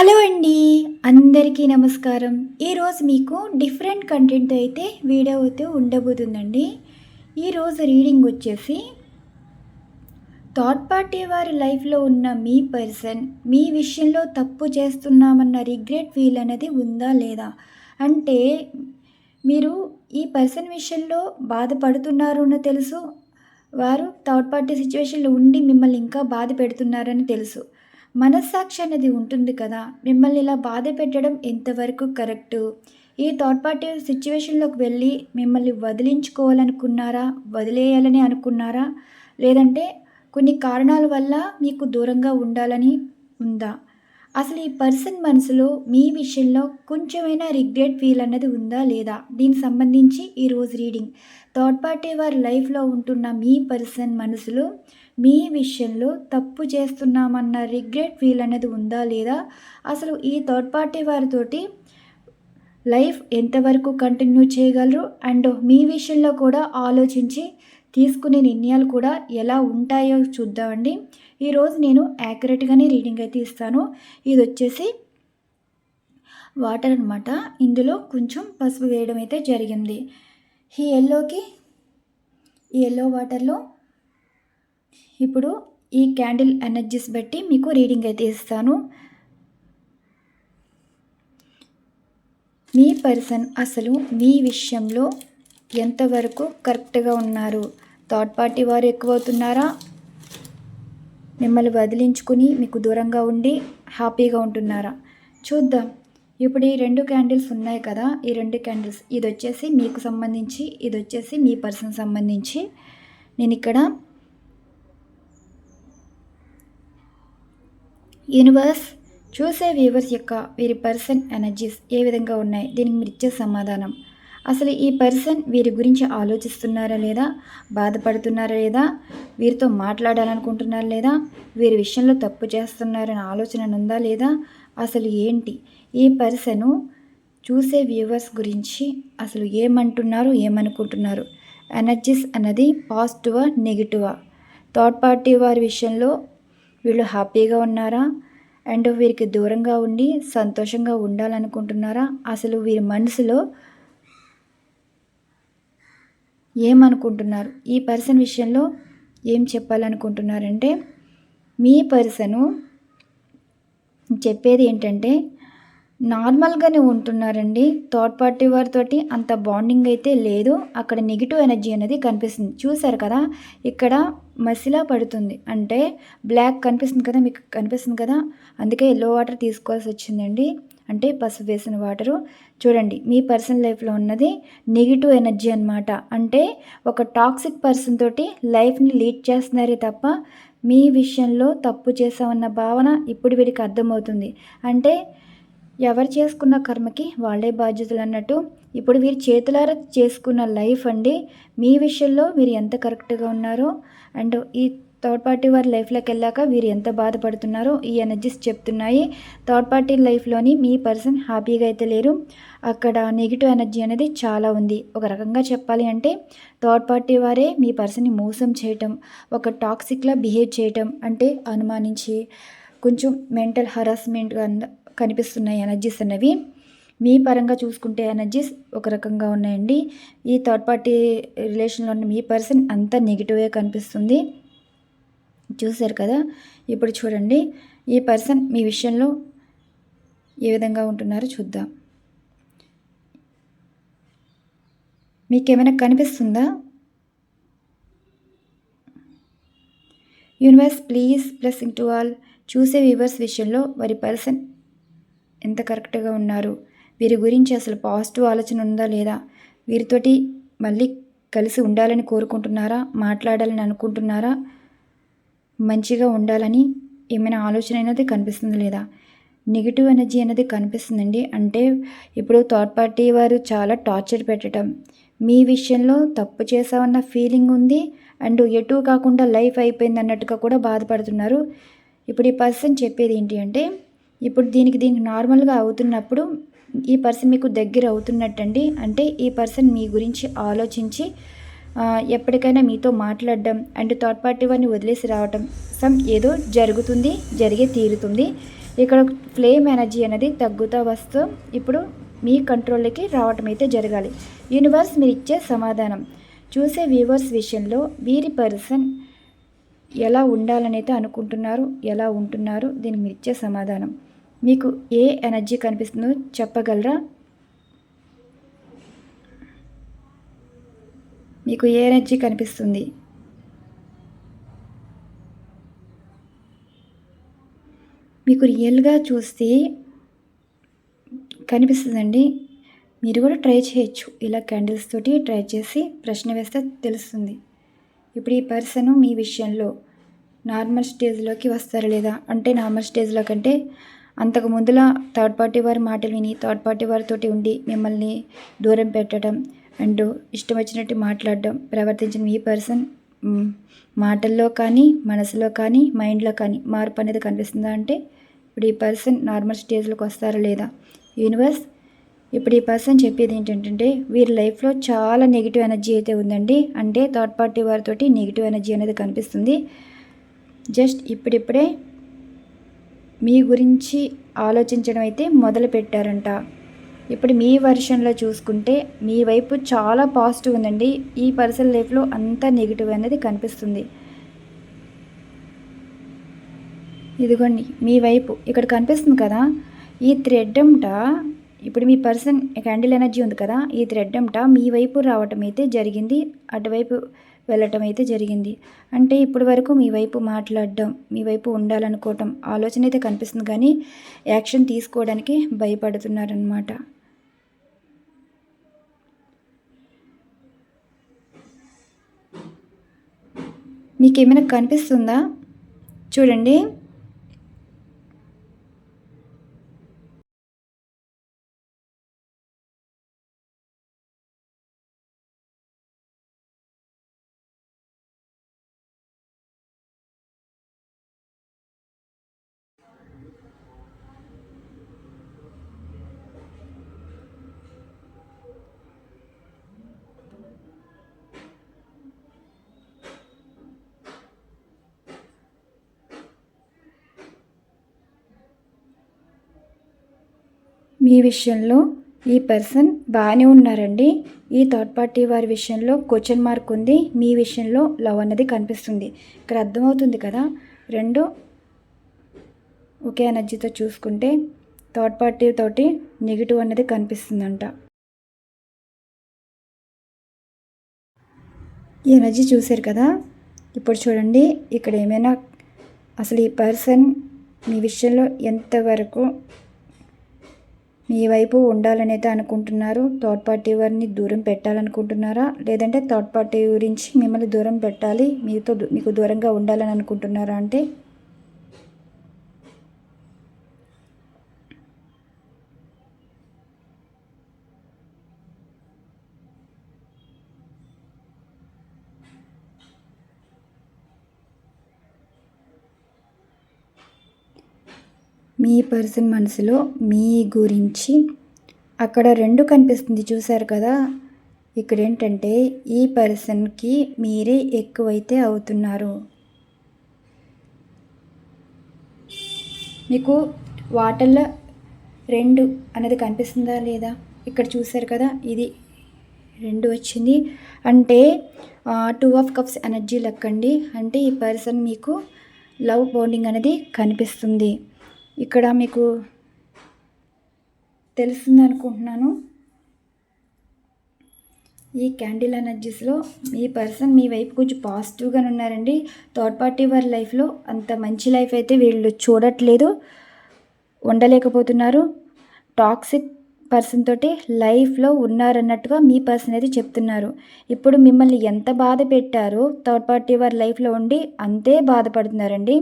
Hello అండి అందరికీ నమస్కారం. ఈరోజు మీకు డిఫరెంట్ కంటెంట్ అయితే వీడియో అయితే ఉండబోతుందండి. ఈరోజు రీడింగ్ వచ్చేసి థర్డ్ పార్టీ వారి లైఫ్లో ఉన్న మీ పర్సన్ మీ విషయంలో తప్పు చేస్తున్నామన్న రిగ్రెట్ ఫీల్ అనేది ఉందా లేదా? అంటే మీరు ఈ పర్సన్ విషయంలో బాధపడుతున్నారు అని తెలుసు వారు థర్డ్ పార్టీ సిచ్యువేషన్లో ఉండి మిమ్మల్ని ఇంకా బాధ పెడుతున్నారని తెలుసు. మనస్సాక్షి అనేది ఉంటుంది కదా. మిమ్మల్ని ఇలా బాధ పెట్టడం ఎంతవరకు కరెక్టు? ఈ థర్డ్ పార్టీ సిచ్యువేషన్లోకి వెళ్ళి మిమ్మల్ని వదిలించుకోవాలనుకున్నారా? వదిలేయాలని అనుకున్నారా? లేదంటే కొన్ని కారణాల వల్ల మీకు దూరంగా ఉండాలని ఉందా? అసలు ఈ పర్సన్ మనసులో మీ విషయంలో కొంచెమైనా రిగ్రెట్ ఫీల్ అన్నది ఉందా లేదా? దీనికి సంబంధించి ఈరోజు రీడింగ్ థర్డ్ పార్టీ వారి లైఫ్లో ఉంటున్న మీ పర్సన్ మనసులో మీ విషయంలో తప్పు చేస్తున్నామన్న రిగ్రెట్ ఫీల్ అనేది ఉందా లేదా? అసలు ఈ థర్డ్ పార్టీ వారితోటి లైఫ్ ఎంతవరకు కంటిన్యూ చేయగలరు? అండ్ మీ విషయంలో కూడా ఆలోచించి తీసుకునే నిర్ణయాలు కూడా ఎలా ఉంటాయో చూద్దామండి. ఈరోజు నేను యాక్యురేట్గానే రీడింగ్ అయితే ఇస్తాను. ఇది వచ్చేసి వాటర్ అనమాట ఇందులో కొంచెం పసుపు వేయడం అయితే జరిగింది. ఈ ఎల్లోకి ఈ ఎల్లో వాటర్లో ఇప్పుడు ఈ క్యాండిల్ ఎనర్జీస్ బట్టి మీకు రీడింగ్ అయితే ఇస్తాను. మీ పర్సన్ అసలు మీ విషయంలో ఎంతవరకు కరెక్ట్గా ఉన్నారు? థర్డ్ పార్టీ వారు ఎక్కువ అవుతున్నారా మిమ్మల్ని వదిలించుకుని మీకు దూరంగా ఉండి హ్యాపీగా ఉంటున్నారా? చూద్దాం. ఇప్పుడు ఈ రెండు క్యాండిల్స్ ఉన్నాయి కదా ఈ రెండు క్యాండిల్స్ ఇది వచ్చేసి మీకు సంబంధించి ఇది వచ్చేసి మీ పర్సన్ సంబంధించి. నేను ఇక్కడ యూనివర్స్ చూసే వ్యూవర్స్ యొక్క వీరి పర్సన్ ఎనర్జీస్ ఏ విధంగా ఉన్నాయి? దీనికి మీరు ఇచ్చే సమాధానం. అసలు ఈ పర్సన్ వీరి గురించి ఆలోచిస్తున్నారా లేదా? బాధపడుతున్నారా లేదా? వీరితో మాట్లాడాలనుకుంటున్నారా లేదా? వీరి విషయంలో తప్పు చేస్తున్నారనే ఆలోచన ఉందా లేదా? అసలు ఏంటి? ఈ పర్సను చూసే వ్యూవర్స్ గురించి అసలు ఏమంటున్నారు ఏమనుకుంటున్నారు? ఎనర్జీస్ అన్నది పాజిటివా నెగిటివా? థర్డ్ పార్టీ వారి విషయంలో వీళ్ళు హ్యాపీగా ఉన్నారా? అండ్ వీరికి దూరంగా ఉండి సంతోషంగా ఉండాలనుకుంటున్నారా? అసలు వీరి మనసులో ఏమనుకుంటున్నారు? ఈ పర్సన్ విషయంలో ఏం చెప్పాలనుకుంటున్నారంటే మీ పర్సను చెప్పేది ఏంటంటే నార్మల్గానే ఉంటున్నారండి. థర్డ్ పార్టీ వారితోటి అంత బాండింగ్ అయితే లేదు. అక్కడ నెగిటివ్ ఎనర్జీ అనేది కనిపిస్తుంది. చూసారు కదా ఇక్కడ మసిలా పడుతుంది. అంటే బ్లాక్ కనిపిస్తుంది కదా మీకు కనిపిస్తుంది కదా? అందుకే ఎల్లో వాటర్ తీసుకోవాల్సి వచ్చిందండి. అంటే పసుపు వేసిన వాటరు. చూడండి మీ పర్సనల్ లైఫ్లో ఉన్నది నెగిటివ్ ఎనర్జీ అనమాట అంటే ఒక టాక్సిక్ పర్సన్ తోటి లైఫ్ని లీడ్ చేస్తున్నారే తప్ప మీ విషయంలో తప్పు చేసామన్న భావన ఇప్పుడు వీడికి అర్థమవుతుంది. అంటే ఎవరు చేసుకున్న కర్మకి వాళ్ళే బాధ్యతలు అన్నట్టు ఇప్పుడు వీరు చేతులారా చేసుకున్న లైఫ్ అండి. మీ విషయంలో మీరు ఎంత కరెక్ట్గా ఉన్నారో అండ్ ఈ థర్డ్ పార్టీ వారి లైఫ్లోకి వెళ్ళాక వీరు ఎంత బాధపడుతున్నారో ఈ ఎనర్జీస్ చెప్తున్నాయి. థర్డ్ పార్టీ లైఫ్లోని మీ పర్సన్ హ్యాపీగా అయితే లేరు. అక్కడ నెగిటివ్ ఎనర్జీ అనేది చాలా ఉంది. ఒక రకంగా చెప్పాలి అంటే థర్డ్ పార్టీ వారే మీ పర్సన్ని మోసం చేయటం ఒక టాక్సిక్లా బిహేవ్ చేయటం అంటే అనుమానించి కొంచెం మెంటల్ హరాస్మెంట్గా కనిపిస్తున్నాయి ఎనర్జీస్ అనేవి మీ పరంగా చూసుకుంటే ఎనర్జీస్ ఒక రకంగా ఉన్నాయండి. ఈ థర్డ్ పార్టీ రిలేషన్లో ఉన్న మీ పర్సన్ అంతా నెగిటివ్గా కనిపిస్తుంది. చూశారు కదా? ఇప్పుడు చూడండి. ఈ పర్సన్ మీ విషయంలో ఏ విధంగా ఉంటున్నారో చూద్దాం. మీకేమైనా కనిపిస్తుందా? Universe please blessing to all చూసే వ్యూవర్స్ విషయంలో వారి పర్సన్ ఎంత కరెక్ట్గా ఉన్నారు? వీరి గురించి అసలు పాజిటివ్ ఆలోచన ఉందా లేదా? వీరితోటి మళ్ళీ కలిసి ఉండాలని కోరుకుంటున్నారా? మాట్లాడాలని అనుకుంటున్నారా? మంచిగా ఉండాలని ఏమైనా ఆలోచన అనేది కనిపిస్తుంది లేదా? నెగిటివ్ ఎనర్జీ అనేది కనిపిస్తుందండి. అంటే ఇప్పుడు థర్డ్ పార్టీ వారు చాలా టార్చర్ పెట్టడం. మీ విషయంలో తప్పు చేసామన్న ఫీలింగ్ ఉంది. అండ్ ఎటు కాకుండా లైఫ్ అయిపోయింది అన్నట్టుగా కూడా బాధపడుతున్నారు. ఇప్పుడు ఈ పర్సన్ చెప్పేది ఏంటి అంటే ఇప్పుడు దీనికి దీనికి నార్మల్గా అవుతున్నప్పుడు ఈ పర్సన్ మీకు దగ్గర అవుతున్నట్టండి. అంటే ఈ పర్సన్ మీ గురించి ఆలోచించి ఎప్పటికైనా మీతో మాట్లాడడం అండ్ థర్డ్ పార్టీ వారిని వదిలేసి రావటం సమ్ ఏదో జరుగుతుంది జరిగే తీరుతుంది. ఇక్కడ ఫ్లేమ్ ఎనర్జీ అనేది తగ్గుతూ వస్తూ ఇప్పుడు మీ కంట్రోల్లోకి రావటం అయితే జరగాలి. యూనివర్స్ మీరు ఇచ్చే సమాధానం చూసే వ్యూవర్స్ విషయంలో వీరి పర్సన్ ఎలా ఉండాలని అయితే అనుకుంటున్నారు ఎలా ఉంటున్నారు దీనికి మీరు ఇచ్చే సమాధానం. మీకు ఏ ఎనర్జీ కనిపిస్తుందో చెప్పగలరా? మీకు ఏ ఎనర్జీ కనిపిస్తుంది? మీకు రియల్గా చూస్తే కనిపిస్తుందండి. మీరు కూడా ట్రై చేయొచ్చు. ఇలా క్యాండిల్స్ తోటి ట్రై చేసి ప్రశ్న వేస్తే తెలుస్తుంది. ఇప్పుడు ఈ పర్సన్ మీ విషయంలో నార్మల్ స్టేజ్లోకి వస్తారా లేదా? అంటే నార్మల్ స్టేజ్లో కంటే అంతకు ముందులా థర్డ్ పార్టీ వారి మాటలు విని థర్డ్ పార్టీ వారితోటి ఉండి మిమ్మల్ని దూరం పెట్టడం అండ్ ఇష్టం వచ్చినట్టు మాట్లాడడం ప్రవర్తించిన ఈ పర్సన్ మాటల్లో కానీ మనసులో కానీ మైండ్లో కానీ మార్పు అనేది కనిపిస్తుందా అంటే ఇప్పుడు ఈ పర్సన్ నార్మల్ స్టేజ్లోకి వస్తారా లేదా? యూనివర్స్ ఇప్పుడు ఈ పర్సన్ చెప్పేది ఏంటంటే వీరి లైఫ్లో చాలా నెగిటివ్ ఎనర్జీ అయితే ఉందండి. అంటే థర్డ్ పార్టీ వారితోటి నెగిటివ్ ఎనర్జీ అనేది కనిపిస్తుంది. జస్ట్ ఇప్పుడిప్పుడే మీ గురించి ఆలోచించడం అయితే మొదలు పెట్టారంట. ఇప్పుడు మీ వర్షన్లో చూసుకుంటే మీ వైపు చాలా పాజిటివ్ ఉందండి. ఈ పర్సన్ లైఫ్లో అంతా నెగిటివ్ అనేది కనిపిస్తుంది. ఇదిగోండి మీ వైపు ఇక్కడ కనిపిస్తుంది కదా ఈ థ్రెడ్ అంట ఇప్పుడు మీ పర్సన్ క్యాండిల్ ఎనర్జీ ఉంది కదా ఈ థ్రెడ్ అంట మీ వైపు రావటం అయితే జరిగింది. అటువైపు వెళ్ళటం అయితే జరిగింది. అంటే ఇప్పటి వరకు మీ వైపు మాట్లాడడం మీ వైపు ఉండాలనుకోవటం ఆలోచన అయితే కనిపిస్తుంది. కానీ యాక్షన్ తీసుకోవడానికి భయపడుతున్నారనమాట మీకు ఏమైనా కనిపిస్తుందా? చూడండి. మీ విషయంలో ఈ పర్సన్ బాగానే ఉన్నారండి. ఈ థర్డ్ పార్టీ వారి విషయంలో క్వశ్చన్ మార్క్ ఉంది. మీ విషయంలో లవ్ అన్నది కనిపిస్తుంది. ఇక్కడ అర్థమవుతుంది కదా? రెండు ఒకే ఎనర్జీతో చూసుకుంటే థర్డ్ పార్టీ తోటి నెగిటివ్ అన్నది కనిపిస్తుందంట. ఈ ఎనర్జీ చూశారు కదా? ఇప్పుడు చూడండి ఇక్కడ ఏమైనా అసలు ఈ పర్సన్ మీ విషయంలో ఎంతవరకు మీ వైపు ఉండాలనైతే అనుకుంటున్నారు. థర్డ్ పార్టీ వారిని దూరం పెట్టాలనుకుంటున్నారా? లేదంటే థర్డ్ పార్టీ గురించి మిమ్మల్ని దూరం పెట్టాలి మీతో మీకు దూరంగా ఉండాలని అనుకుంటున్నారా అంటే? మీ పర్సన్ మనసులో మీ గురించి అక్కడ రెండు కనిపిస్తుంది. చూసారు కదా? ఇక్కడ ఏంటంటే ఈ పర్సన్కి మీరే ఎక్కువైతే అవుతున్నారు. మీకు వాటర్లో రెండు అనేది కనిపిస్తుందా లేదా? ఇక్కడ చూసారు కదా? ఇది రెండు వచ్చింది. అంటే టూ ఆఫ్ కప్స్ ఎనర్జీ లెక్కండి. అంటే ఈ పర్సన్ మీకు లవ్ బాండింగ్ అనేది కనిపిస్తుంది. ఇక్కడ మీకు తెలుస్తుంది అనుకుంటున్నాను. ఈ క్యాండిల్ ఎనర్జీస్లో మీ పర్సన్ మీ వైపు కొంచెం పాజిటివ్గానే ఉన్నారండి. థర్డ్ పార్టీ వారి లైఫ్లో అంత మంచి లైఫ్ అయితే వీళ్ళు చూడట్లేదు ఉండలేకపోతున్నారు. టాక్సిక్ పర్సన్ తోటి లైఫ్లో ఉన్నారన్నట్టుగా మీ పర్సన్ అయితే చెప్తున్నారు. ఇప్పుడు మిమ్మల్ని ఎంత బాధ పెట్టారో థర్డ్ పార్టీ వారి లైఫ్లో ఉండి అంతే బాధపడుతున్నారండి.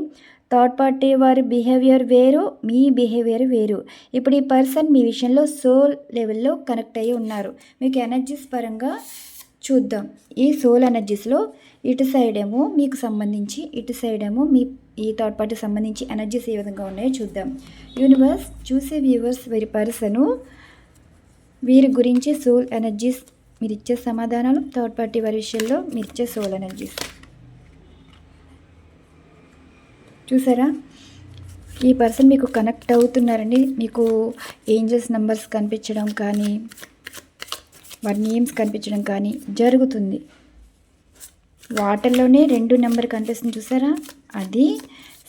థర్డ్ పార్టీ వారి బిహేవియర్ వేరు మీ బిహేవియర్ వేరు. ఇప్పుడు ఈ పర్సన్ మీ విషయంలో సోల్ లెవెల్లో కనెక్ట్ అయ్యి ఉన్నారు. మీకు ఎనర్జీస్ పరంగా చూద్దాం. ఈ సోల్ ఎనర్జీస్లో ఇటు సైడ్ ఏమో మీకు సంబంధించి ఇటు సైడ్ ఏమో మీ ఈ థర్డ్ పార్టీకి సంబంధించి ఎనర్జీస్ ఏ విధంగా ఉన్నాయో చూద్దాం. యూనివర్స్ చూసే వ్యూవర్స్ వీరి పర్సను వీరి గురించి సోల్ ఎనర్జీస్ మీరు ఇచ్చే సమాధానాలు థర్డ్ పార్టీ వారి విషయంలో మీరు ఇచ్చే సోల్ ఎనర్జీస్ చూసారా? ఈ పర్సన్ మీకు కనెక్ట్ అవుతున్నారండి మీకు ఏంజల్స్ నెంబర్స్ కనిపించడం కానీ వారి నేమ్స్ కనిపించడం కానీ జరుగుతుంది. వాటర్లోనే రెండు నెంబర్ కనిపిస్తుంది చూసారా? అది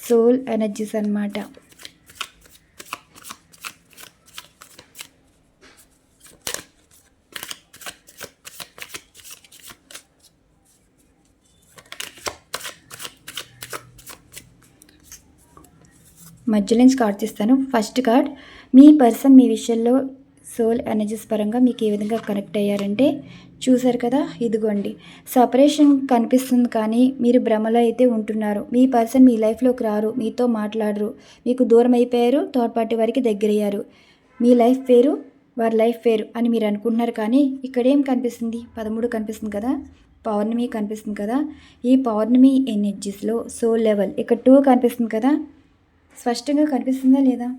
సోల్ ఎనర్జీస్ అన్నమాట. మధ్యలో నుంచి కార్డ్ తీస్తాను. ఫస్ట్ కార్డ్ మీ పర్సన్ మీ విషయంలో సోల్ ఎనర్జీస్ పరంగా మీకు ఏ విధంగా కనెక్ట్ అయ్యారంటే చూసారు కదా ఇదిగోండి. సపరేషన్ కనిపిస్తుంది కానీ మీరు భ్రమలో అయితే ఉంటున్నారు. మీ పర్సన్ మీ లైఫ్లోకి రారు మీతో మాట్లాడరు. మీకు దూరం అయిపోయారు థర్డ్ పార్టీ వారికి దగ్గరయ్యారు. మీ లైఫ్ పేరు వారి లైఫ్ పేరు అని మీరు అనుకుంటున్నారు కానీ ఇక్కడ ఏం కనిపిస్తుంది? పదమూడు కనిపిస్తుంది కదా పౌర్ణమి కనిపిస్తుంది కదా. ఈ పౌర్ణమి ఎనర్జీస్లో సోల్ లెవెల్ ఇక్కడ టూ కనిపిస్తుంది కదా స్పష్టంగా కనిపిస్తుందా లేదా?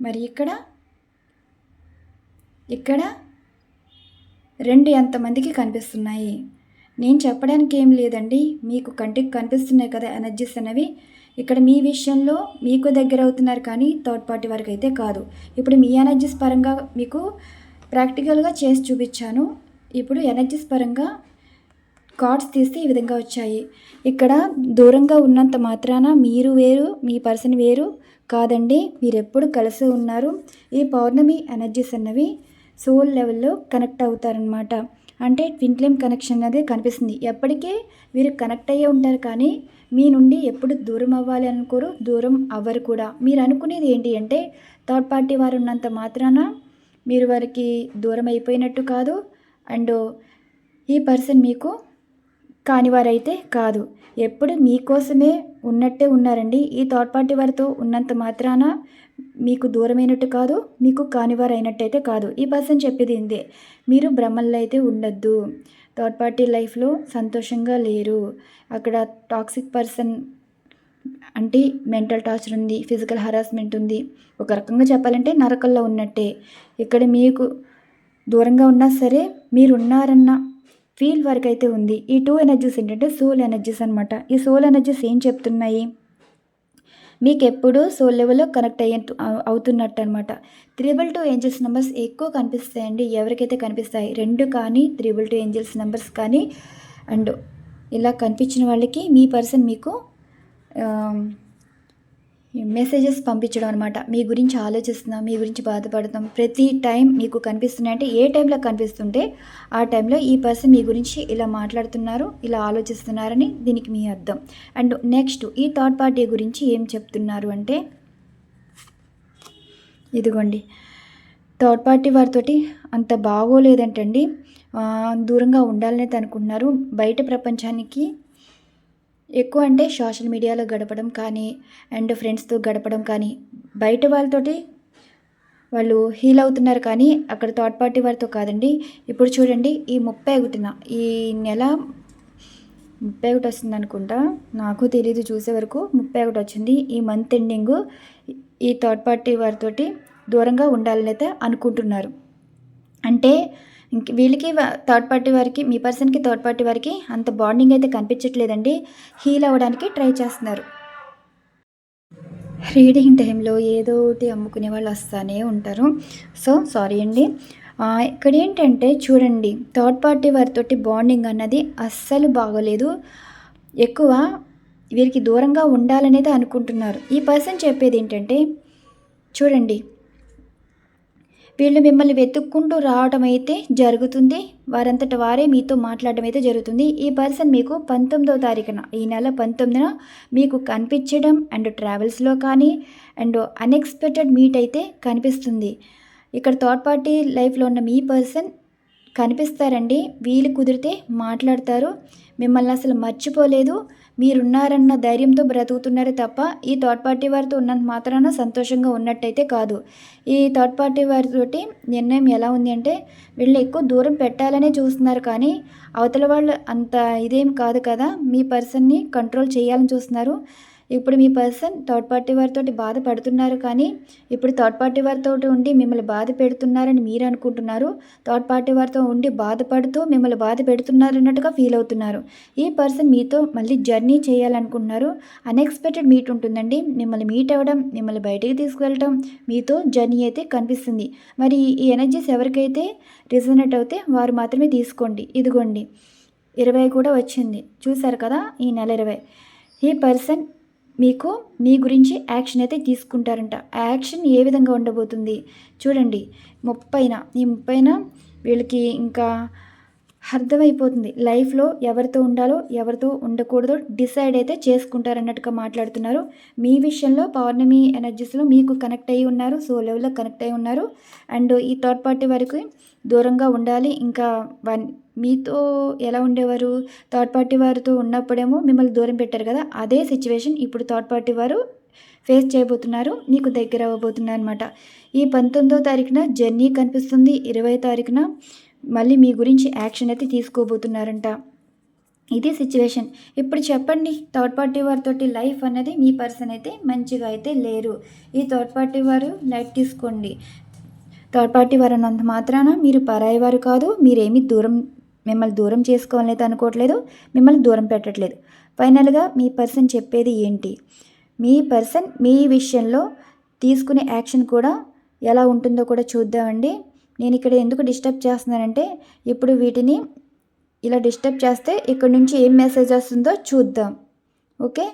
మరి ఇక్కడ? ఇక్కడ రెండు ఎంతమందికి కనిపిస్తున్నాయి? నేను చెప్పడానికి ఏం లేదండి. మీకు కంటికి కనిపిస్తున్నాయి కదా ఎనర్జీస్ అనేవి. ఇక్కడ మీ విషయంలో మీకు దగ్గర అవుతున్నారు కానీ థర్డ్ పార్టీ వరకు అయితే కాదు. ఇప్పుడు మీ ఎనర్జీస్ పరంగా మీకు ప్రాక్టికల్గా చేసి చూపించాను. ఇప్పుడు ఎనర్జీస్ పరంగా కార్డ్స్ తీస్తే ఈ విధంగా వచ్చాయి. ఇక్కడ దూరంగా ఉన్నంత మాత్రాన మీరు వేరు మీ పర్సన్ వేరు కాదండి. మీరు ఎప్పుడు కలిసి ఉన్నారు. ఈ పౌర్ణమి ఎనర్జీస్ అన్నవి సోల్ లెవెల్లో కనెక్ట్ అవుతారనమాట అంటే ట్విన్ ఫ్లేమ్ కనెక్షన్ అనేది కనిపిస్తుంది. ఎప్పటికీ వీరు కనెక్ట్ అయ్యే ఉంటారు కానీ మీ నుండి ఎప్పుడు దూరం అవ్వాలి అనుకోరు. దూరం అవ్వరు కూడా. మీరు అనుకునేది ఏంటి అంటే థర్డ్ పార్టీ వారు ఉన్నంత మాత్రాన మీరు వారికి దూరం అయిపోయినట్టు కాదు. అండ్ ఈ పర్సన్ మీకు కానివారైతే కాదు. ఎప్పుడు మీకోసమే ఉన్నట్టే ఉన్నారండి. ఈ థర్డ్ పార్టీ వారితో ఉన్నంత మాత్రాన మీకు దూరమైనట్టు కాదు మీకు కానివారు అయినట్టయితే కాదు. ఈ పర్సన్ చెప్పేది ఇందే మీరు భ్రమల్లో అయితే ఉండొద్దు. థర్డ్ పార్టీ లైఫ్లో సంతోషంగా లేరు. అక్కడ టాక్సిక్ పర్సన్ అంటే మెంటల్ టార్చర్ ఉంది ఫిజికల్ హరాస్మెంట్ ఉంది. ఒక రకంగా చెప్పాలంటే నరకల్లో ఉన్నట్టే. ఇక్కడ మీకు దూరంగా ఉన్నా సరే మీరు ఫీల్ వరకు అయితే ఉంది. ఈ టూ ఎనర్జీస్ ఏంటంటే సోల్ ఎనర్జీస్ అనమాట ఈ సోల్ ఎనర్జీస్ ఏం చెప్తున్నాయి? మీకు ఎప్పుడు సోల్ లెవెల్లో కనెక్ట్ అయ్యే అవుతున్నట్టు అనమాట త్రిబుల్ టూ ఏంజల్స్ నెంబర్స్ ఎక్కువ కనిపిస్తాయండి. ఎవరికైతే కనిపిస్తాయి? రెండు కానీ త్రిబుల్ టూ ఏంజల్స్ నెంబర్స్ కానీ. అండ్ ఇలా కనిపించిన వాళ్ళకి మీ పర్సన్ మీకు మెసేజెస్ పంపించడం అనమాట మీ గురించి ఆలోచిస్తున్నాం మీ గురించి బాధపడతాం ప్రతి టైం మీకు కనిపిస్తున్నాయి అంటే ఏ టైంలో కనిపిస్తుంటే ఆ టైంలో ఈ పర్సన్ మీ గురించి ఇలా మాట్లాడుతున్నారు ఇలా ఆలోచిస్తున్నారని దీనికి మీ అర్థం. అండ్ నెక్స్ట్ ఈ థర్డ్ పార్టీ గురించి ఏం చెప్తున్నారు అంటే ఇదిగోండి. థర్డ్ పార్టీ వారితోటి అంత బాగోలేదంటండి. దూరంగా ఉండాలనేది అనుకుంటున్నారు. బయట ప్రపంచానికి ఎక్కువ అంటే సోషల్ మీడియాలో గడపడం కానీ అండ్ ఫ్రెండ్స్తో గడపడం కానీ బయట వాళ్ళతోటి వాళ్ళు హీల్ అవుతున్నారు కానీ అక్కడ థర్డ్ పార్టీ వారితో కాదండి. ఇప్పుడు చూడండి ఈ ముప్పై ఒకటిన ఈ నెల ముప్పై ఒకటి వస్తుంది అనుకుంటా. నాకు తెలియదు చూసే వరకు ముప్పై ఒకటి వచ్చింది. ఈ మంత్ ఎండింగ్ ఈ థర్డ్ పార్టీ వారితోటి దూరంగా ఉండాలని అయితే అనుకుంటున్నారు. అంటే ఇంక వీళ్ళకి థర్డ్ పార్టీ వారికి మీ పర్సన్కి థర్డ్ పార్టీ వారికి అంత బాండింగ్ అయితే కనిపించట్లేదండి. హీల్ అవ్వడానికి ట్రై చేస్తున్నారు. రీడింగ్ టైంలో ఏదో ఒకటి అమ్ముకునే వాళ్ళు వస్తూనే ఉంటారు. సో సారీ అండి. ఇక్కడ ఏంటంటే చూడండి థర్డ్ పార్టీ వారితోటి బాండింగ్ అన్నది అస్సలు బాగోలేదు. ఎక్కువ వీరికి దూరంగా ఉండాలనేది అనుకుంటున్నారు. ఈ పర్సన్ చెప్పేది ఏంటంటే చూడండి వీళ్ళు మిమ్మల్ని వెతుక్కుంటూ రావడం అయితే జరుగుతుంది. వారంతట వారే మీతో మాట్లాడడం అయితే జరుగుతుంది. ఈ పర్సన్ మీకు పంతొమ్మిదవ తారీఖున ఈ నెల పంతొమ్మిదిన మీకు కనిపించడం అండ్ ట్రావెల్స్లో కానీ అండ్ అన్ఎక్స్పెక్టెడ్ మీట్ అయితే కనిపిస్తుంది. ఇక్కడ థర్డ్ పార్టీ లైఫ్లో ఉన్న మీ పర్సన్ కనిపిస్తారండి. వీలు కుదిరితే మాట్లాడతారు. మిమ్మల్ని అసలు మర్చిపోలేదు. మీరున్నారన్న ధైర్యంతో బ్రతుకుతున్నారు తప్ప ఈ థర్డ్ పార్టీ వారితో ఉన్నంత మాత్రాన సంతోషంగా ఉన్నట్టయితే కాదు. ఈ థర్డ్ పార్టీ వారితోటి నిర్ణయం ఎలా ఉంది అంటే వీళ్ళు ఎక్కువ దూరం పెట్టాలనే చూస్తున్నారు కానీ అవతల వాళ్ళు అంత ఇదేం కాదు కదా. మీ పర్సన్ని కంట్రోల్ చేయాలని చూస్తున్నారు. ఇప్పుడు మీ పర్సన్ థర్డ్ పార్టీ వారితో బాధపడుతున్నారు కానీ ఇప్పుడు థర్డ్ పార్టీ వారితో ఉండి మిమ్మల్ని బాధ పెడుతున్నారని మీరు అనుకుంటున్నారు. థర్డ్ పార్టీ వారితో ఉండి బాధపడుతూ మిమ్మల్ని బాధ పెడుతున్నారు అన్నట్టుగా ఫీల్ అవుతున్నారు. ఈ పర్సన్ మీతో మళ్ళీ జర్నీ చేయాలనుకుంటున్నారు. అన్ఎక్స్పెక్టెడ్ మీట్ ఉంటుందండి. మిమ్మల్ని మీట్ అవ్వడం మిమ్మల్ని బయటికి తీసుకువెళ్ళటం మీతో జర్నీ అయితే కనిపిస్తుంది. మరి ఈ ఎనర్జీస్ ఎవరికైతే రిజనెట్ అవుతే వారు మాత్రమే తీసుకోండి. ఇదిగోండి ఇరవై కూడా వచ్చింది. చూశారు కదా ఈ నెల ఇరవై. ఈ పర్సన్ మీకు మీ గురించి యాక్షన్ అయితే తీసుకుంటారంట. ఆ యాక్షన్ ఏ విధంగా ఉండబోతుంది? చూడండి. ముప్పైన ఈ ముప్పైన వీళ్ళకి ఇంకా అర్థమైపోతుంది. లైఫ్లో ఎవరితో ఉండాలో ఎవరితో ఉండకూడదో డిసైడ్ అయితే చేసుకుంటారన్నట్టుగా మాట్లాడుతున్నారు. మీ విషయంలో పౌర్ణమి ఎనర్జీస్లో మీకు కనెక్ట్ అయ్యి ఉన్నారు సో లెవెల్లో కనెక్ట్ అయ్యి ఉన్నారు. అండ్ ఈ థర్డ్ పార్టీ వరకు దూరంగా ఉండాలి. ఇంకా వన్ మీతో ఎలా ఉండేవారు? థర్డ్ పార్టీ వారితో ఉన్నప్పుడేమో మిమ్మల్ని దూరం పెట్టారు కదా అదే సిచ్యువేషన్ ఇప్పుడు థర్డ్ పార్టీ వారు ఫేస్ చేయబోతున్నారు నీకు దగ్గర అవ్వబోతున్నారు అనమాట ఈ పంతొమ్మిదో తారీఖున జర్నీ కనిపిస్తుంది ఇరవై తారీఖున మళ్ళీ మీ గురించి యాక్షన్ అయితే తీసుకోబోతున్నారంట. ఇది సిచ్యువేషన్ ఇప్పుడు చెప్పండి థర్డ్ పార్టీ వారితో లైఫ్ అనేది మీ పర్సన్ అయితే మంచిగా అయితే లేరు. ఈ థర్డ్ పార్టీ వారు లైట్ తీసుకోండి. థర్డ్ పార్టీ వారు అన్నంత మాత్రాన మీరు పరాయి వారు కాదు మీరేమీ దూరం మిమ్మల్ని దూరం చేసుకోవాలైతే అనుకోవట్లేదు మిమ్మల్ని దూరం పెట్టట్లేదు. ఫైనల్గా మీ పర్సన్ చెప్పేది ఏంటి? మీ పర్సన్ మీ విషయంలో తీసుకునే యాక్షన్ కూడా ఎలా ఉంటుందో కూడా చూద్దామండి. నేను ఇక్కడ ఎందుకు డిస్టర్బ్ చేస్తున్నానంటే ఇప్పుడు వీటిని ఇలా డిస్టర్బ్ చేస్తే ఇక్కడ నుంచి ఏం మెసేజ్ వస్తుందో చూద్దాం. ఓకే?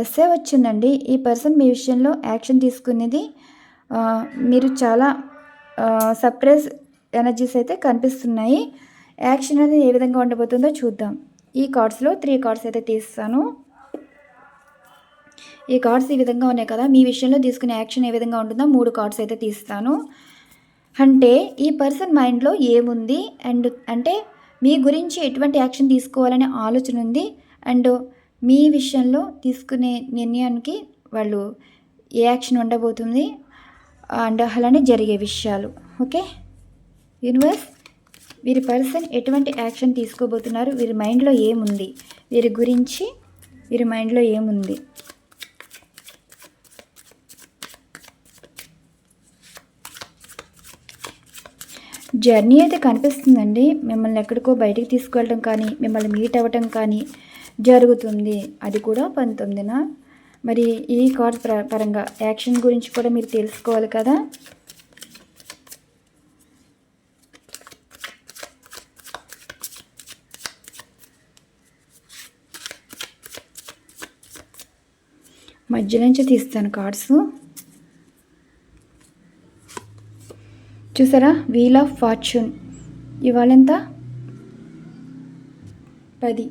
ఎస్ఏ వచ్చిందండి. ఈ పర్సన్ మీ విషయంలో యాక్షన్ తీసుకునేది మీరు చాలా సర్ప్రైజ్ ఎనర్జీస్ అయితే కనిపిస్తున్నాయి. యాక్షన్ అనేది ఏ విధంగా ఉండబోతుందో చూద్దాం. ఈ కార్డ్స్లో త్రీ కార్డ్స్ అయితే తీస్తాను. ఈ కార్డ్స్ ఈ విధంగా ఉన్నాయి కదా మీ విషయంలో తీసుకునే యాక్షన్ ఏ విధంగా ఉంటుందో మూడు కార్డ్స్ అయితే తీస్తాను. అంటే ఈ పర్సన్ మైండ్లో ఏముంది? అండ్ అంటే మీ గురించి ఎటువంటి యాక్షన్ తీసుకోవాలనే ఆలోచన ఉంది? అండ్ మీ విషయంలో తీసుకునే నిర్ణయానికి వాళ్ళు ఏ యాక్షన్ ఉండబోతుంది? అండ్ అలానే జరిగే విషయాలు. ఓకే యూనివర్స్ వీరి పర్సన్ ఎటువంటి యాక్షన్ తీసుకోబోతున్నారు వీరి మైండ్లో ఏముంది? వీరి గురించి వీరి మైండ్లో ఏముంది? జర్నీ అయితే కనిపిస్తుందండి. మిమ్మల్ని ఎక్కడికో బయటికి తీసుకెళ్ళడం కానీ మిమ్మల్ని మీట్ అవ్వటం కానీ జరుగుతుంది. అది కూడా పంతొమ్మిదిన? మరి ఈ కార్డ్ ప్ర పరంగా యాక్షన్ గురించి కూడా మీరు తెలుసుకోవాలి కదా? మధ్యలోంచి తీస్తాను కార్డ్స్. చూసారా? వీల్ ఆఫ్ ఫార్చ్యూన్ ఇవాళ ఎంత? పది.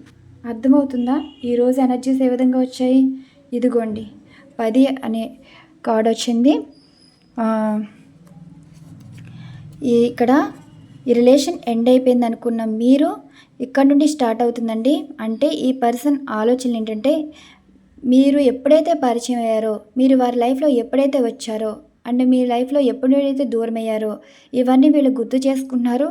అర్థమవుతుందా? ఈరోజు ఎనర్జీస్ ఏ విధంగా వచ్చాయి? ఇదిగోండి. పది అనే కార్డ్ వచ్చింది. ఇక్కడ ఈ రిలేషన్ ఎండ్ అయిపోయింది అనుకున్న. మీరు ఇక్కడ నుండి స్టార్ట్ అవుతుందండి. అంటే ఈ పర్సన్ ఆలోచనలు ఏంటంటే మీరు ఎప్పుడైతే పరిచయం అయ్యారో మీరు వారి లైఫ్లో ఎప్పుడైతే వచ్చారో అండ్ మీ లైఫ్లో ఎప్పుడైతే దూరం అయ్యారో ఇవన్నీ వీళ్ళు గుర్తు చేసుకున్నారు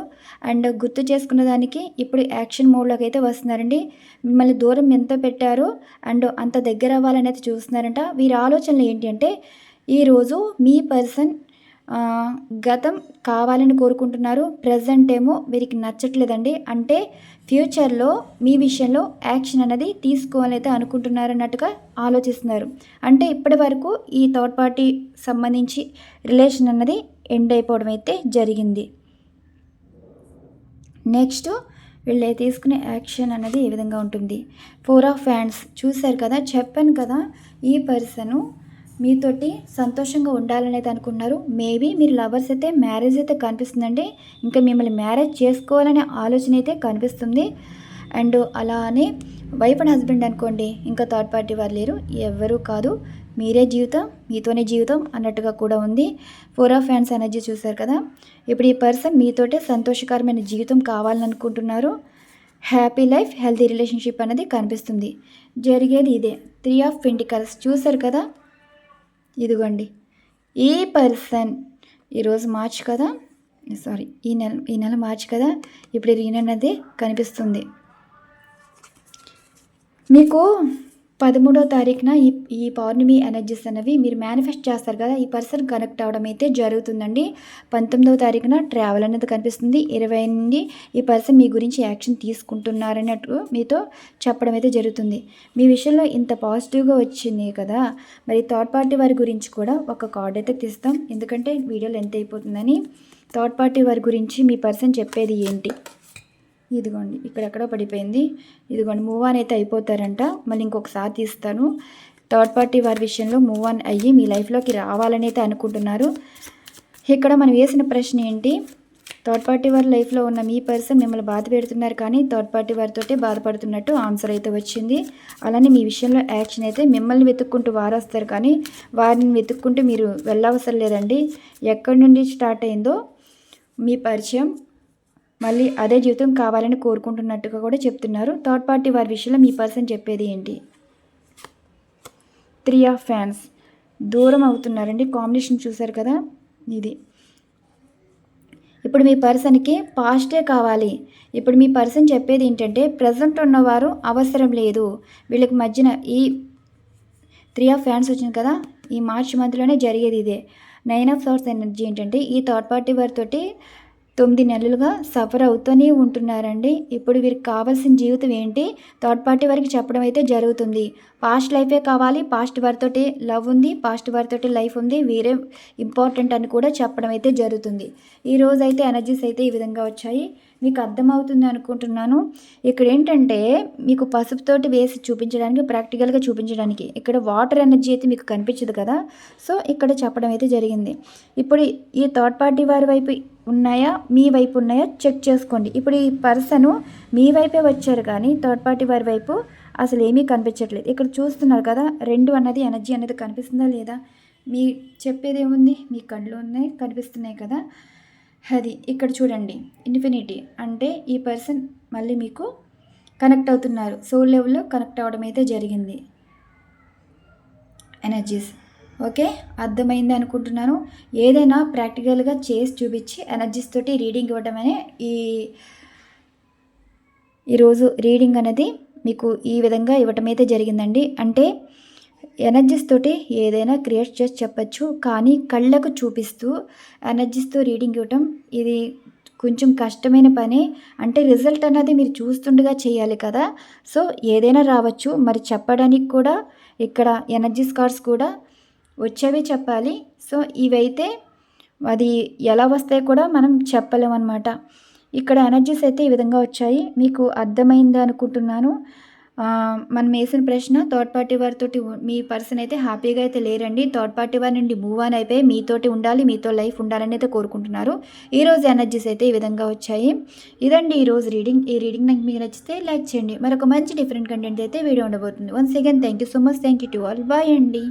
అండ్ గుర్తు చేసుకున్న దానికి ఇప్పుడు యాక్షన్ మోడ్లోకి అయితే వస్తున్నారండి. మిమ్మల్ని దూరం ఎంత పెట్టారో అండ్ అంత దగ్గర అవ్వాలనేది చూస్తున్నారంట. వీరి ఆలోచనలు ఏంటి అంటే ఈరోజు మీ పర్సన్ గతం కావాలని కోరుకుంటున్నారు. ప్రజెంట్ ఏమో వీరికి నచ్చట్లేదండి. అంటే ఫ్యూచర్లో మీ విషయంలో యాక్షన్ అనేది తీసుకోవాలైతే అనుకుంటున్నారన్నట్టుగా ఆలోచిస్తున్నారు. అంటే ఇప్పటి వరకు ఈ థర్డ్ పార్టీ సంబంధించి రిలేషన్ అన్నది ఎండ్ అయిపోవడం అయితే జరిగింది. నెక్స్ట్ వీళ్ళు తీసుకునే యాక్షన్ అనేది ఏ విధంగా ఉంటుంది? ఫోర్ ఆఫ్ ఫ్యాన్స్ చూశారు కదా చెప్పాను కదా ఈ పర్సను మీతోటి సంతోషంగా ఉండాలనేది అనుకున్నారు. మేబీ మీరు లవర్స్ అయితే మ్యారేజ్ అయితే కనిపిస్తుందండి. ఇంకా మిమ్మల్ని మ్యారేజ్ చేసుకోవాలనే ఆలోచన అయితే కనిపిస్తుంది. అండ్ అలానే వైఫ్ అండ్ హస్బెండ్ అనుకోండి ఇంకా థర్డ్ పార్టీ వారు లేరు. ఎవ్వరూ కాదు. మీరే జీవితం మీతోనే జీవితం అన్నట్టుగా కూడా ఉంది. ఫోర్ ఆఫ్ ఫ్యాన్స్ ఎనర్జీ చూశారు కదా. ఇప్పుడు ఈ పర్సన్ మీతోటే సంతోషకరమైన జీవితం కావాలనుకుంటున్నారు హ్యాపీ లైఫ్ హెల్తీ రిలేషన్షిప్ అనేది కనిపిస్తుంది. జరిగేది ఇదే. త్రీ ఆఫ్ పెంటికల్స్ చూశారు కదా. ఇదిగోండి. ఈ పర్సన్ ఈరోజు మార్చ్ కదా? సారీ ఈ నెల ఈ నెల మార్చ్ కదా? ఇప్పుడు రీన్ అనేది కనిపిస్తుంది. మీకు పదమూడో తారీఖున ఈ ఈ పౌర్ణమి ఎనర్జీస్ అనేవి మీరు మేనిఫెస్ట్ చేస్తారు కదా ఈ పర్సన్ కనెక్ట్ అవడం అయితే జరుగుతుందండి. పంతొమ్మిదవ తారీఖున ట్రావెల్ అనేది కనిపిస్తుంది. ఇరవై నుండి ఈ పర్సన్ మీ గురించి యాక్షన్ తీసుకుంటున్నారన్నట్టు మీతో చెప్పడం అయితే జరుగుతుంది. మీ విషయంలో ఇంత పాజిటివ్గా వచ్చింది కదా మరి థర్డ్ పార్టీ వారి గురించి కూడా ఒక కార్డ్ అయితే తీస్తాం. ఎందుకంటే వీడియోలు ఎంత అయిపోతుందని. థర్డ్ పార్టీ వారి గురించి మీ పర్సన్ చెప్పేది ఏంటి? ఇదిగోండి ఇక్కడెక్కడ పడిపోయింది. ఇదిగోండి మూవ్ ఆన్ అయితే అయిపోతారంట. మళ్ళీ ఇంకొకసారి తీస్తాను. థర్డ్ పార్టీ వారి విషయంలో మూవ్ ఆన్ అయ్యి మీ లైఫ్లోకి రావాలని అయితే అనుకుంటున్నారు. ఇక్కడ మనం వేసిన ప్రశ్న ఏంటి? థర్డ్ పార్టీ వారి లైఫ్లో ఉన్న మీ పర్సన్ మిమ్మల్ని బాధ పెడుతున్నారు కానీ థర్డ్ పార్టీ వారితోటే బాధపడుతున్నట్టు ఆన్సర్ అయితే వచ్చింది. అలానే మీ విషయంలో యాక్షన్ అయితే మిమ్మల్ని వెతుక్కుంటూ వారు వస్తారు కానీ వారిని వెతుక్కుంటూ మీరు వెళ్ళవసరం లేదండి. ఎక్కడి నుండి స్టార్ట్ అయిందో మీ పరిచయం మళ్ళీ అదే జీవితం కావాలని కోరుకుంటున్నట్టుగా కూడా చెప్తున్నారు. థర్డ్ పార్టీ వారి విషయంలో మీ పర్సన్ చెప్పేది ఏంటి? Three of fans. దూరం అవుతున్నారండి. కాంబినేషన్ చూశారు కదా ఇది. ఇప్పుడు మీ పర్సన్కి పాస్టే కావాలి. ఇప్పుడు మీ పర్సన్ చెప్పేది ఏంటంటే ప్రజెంట్ ఉన్నవారు అవసరం లేదు. వీళ్ళకి మధ్యన ఈ త్రీ ఆఫ్ ఫ్యాన్స్ వచ్చింది కదా ఈ మార్చ్ మంత్లోనే జరిగేది ఇదే. నైన్ ఆఫ్ సోర్స్ ఎనర్జీ ఏంటంటే ఈ థర్డ్ పార్టీ వారితోటి తొమ్మిది నెలలుగా సఫర్ అవుతూనే ఉంటున్నారండి. ఇప్పుడు వీరికి కావాల్సిన జీవితం ఏంటి? థర్డ్ పార్టీ వారికి చెప్పడం అయితే జరుగుతుంది. పాస్ట్ లైఫే కావాలి. పాస్ట్ వారితోటి లవ్ ఉంది. పాస్ట్ వారితోటి లైఫ్ ఉంది. వీరే ఇంపార్టెంట్ అని కూడా చెప్పడం అయితే జరుగుతుంది. ఈ అయితే ఎనర్జీస్ అయితే ఈ విధంగా వచ్చాయి. మీకు అర్థమవుతుంది అనుకుంటున్నాను. ఇక్కడ ఏంటంటే మీకు పసుపుతోటి వేసి చూపించడానికి ప్రాక్టికల్గా చూపించడానికి ఇక్కడ వాటర్ ఎనర్జీ అయితే మీకు కనిపించదు కదా. సో ఇక్కడ చెప్పడం అయితే జరిగింది. ఇప్పుడు ఈ థర్డ్ పార్టీ వారి వైపు ఉన్నాయా? మీ వైపు ఉన్నాయా? చెక్ చేసుకోండి. ఇప్పుడు ఈ పర్సను మీ వైపే వచ్చారు కానీ థర్డ్ పార్టీ వారి వైపు అసలు ఏమీ కనిపించట్లేదు. ఇక్కడ చూస్తున్నారు కదా రెండు అన్నది ఎనర్జీ అనేది కనిపిస్తుందా లేదా? మీ చెప్పేది ఏముంది? మీ కళ్ళు ఉన్నాయి కనిపిస్తున్నాయి కదా? అది ఇక్కడ చూడండి. ఇన్ఫినిటీ అంటే ఈ పర్సన్ మళ్ళీ మీకు కనెక్ట్ అవుతున్నారు. సోల్ లెవెల్లో కనెక్ట్ అవ్వడం అయితే జరిగింది. ఎనర్జీస్. ఓకే? అర్థమైంది అనుకుంటున్నాను. ఏదైనా ప్రాక్టికల్గా చేసి చూపించి ఎనర్జీస్ తోటి రీడింగ్ ఇవ్వటమనే ఈ ఈరోజు రీడింగ్ అనేది మీకు ఈ విధంగా ఇవ్వటం అయితే జరిగిందండి. అంటే ఎనర్జీస్ తోటి ఏదైనా క్రియేట్ చేసి చెప్పచ్చు కానీ కళ్ళకు చూపిస్తూ ఎనర్జీస్తో రీడింగ్ ఇవ్వటం ఇది కొంచెం కష్టమైన పని. అంటే రిజల్ట్ అన్నది మీరు చూస్తుండగా చేయాలి కదా. సో ఏదైనా రావచ్చు. మరి చెప్పడానికి కూడా ఇక్కడ ఎనర్జీస్ కార్డ్స్ కూడా వచ్చేవి చెప్పాలి. సో ఇవైతే అది ఎలా వస్తాయి కూడా మనం చెప్పలేమన్నమాట. ఇక్కడ ఎనర్జీస్ అయితే ఈ విధంగా వచ్చాయి. మీకు అర్థమైంది అనుకుంటున్నాను. మనం వేసిన ప్రశ్న థర్డ్ పార్టీ వారితో మీ పర్సన్ అయితే హ్యాపీగా అయితే లేరండి. థర్డ్ పార్టీ వారి నుండి మూవ్ ఆన్ అయిపోయి మీతోటి ఉండాలి మీతో లైఫ్ ఉండాలని అయితే కోరుకుంటున్నారు. ఈరోజు ఎనర్జీస్ అయితే ఈ విధంగా వచ్చాయి. ఇదండి ఈరోజు రీడింగ్. ఈ రీడింగ్ నాకు మీకు నచ్చితే లైక్ చేయండి. మరొక మంచి డిఫరెంట్ కంటెంట్ అయితే వీడియో ఉండబోతుంది. Once again thank you so much thank you to all bye అండి.